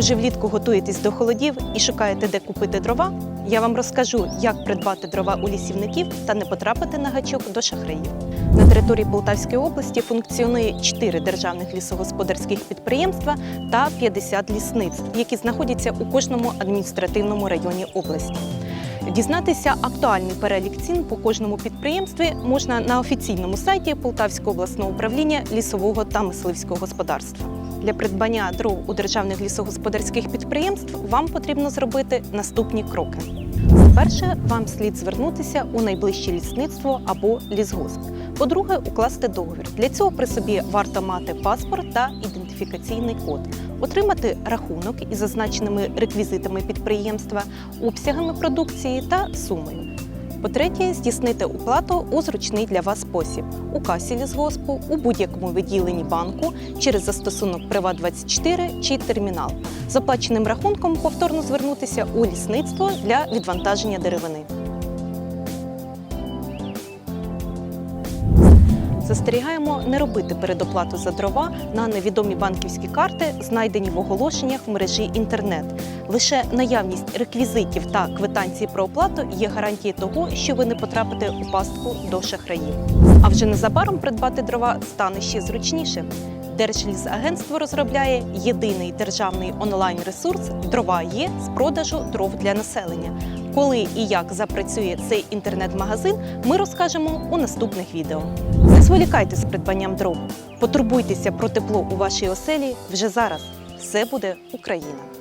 Може, влітку готуєтесь до холодів і шукаєте, де купити дрова? Я вам розкажу, як придбати дрова у лісівників та не потрапити на гачок до шахраїв. На території Полтавської області функціонує 4 державних лісогосподарських підприємства та 50 лісництв, які знаходяться у кожному адміністративному районі області. Дізнатися актуальний перелік цін по кожному підприємстві можна на офіційному сайті Полтавського обласного управління лісового та мисливського господарства. Для придбання дров у державних лісогосподарських підприємств вам потрібно зробити наступні кроки. По-перше, вам слід звернутися у найближче лісництво або лісгосп. По-друге, укласти договір. Для цього при собі варто мати паспорт та ідентифікаційний код, отримати рахунок із зазначеними реквізитами підприємства, обсягами продукції та сумою. По-третє, здійснити оплату у зручний для вас спосіб у касі лісгоспу, у будь-якому відділенні банку через застосунок Приват24 чи термінал. З оплаченим рахунком повторно звернутися у лісництво для відвантаження деревини. Застерігаємо не робити передоплату за дрова на невідомі банківські карти, знайдені в оголошеннях в мережі інтернет. Лише наявність реквізитів та квитанції про оплату є гарантією того, що ви не потрапите у пастку до шахраїв. А вже незабаром придбати дрова стане ще зручніше. Держлісагентство розробляє єдиний державний онлайн-ресурс Дрова є з продажу дров для населення. Коли і як запрацює цей інтернет-магазин, ми розкажемо у наступних відео. Не зволікайте з придбанням дров. Потурбуйтеся про тепло у вашій оселі вже зараз. Все буде Україна!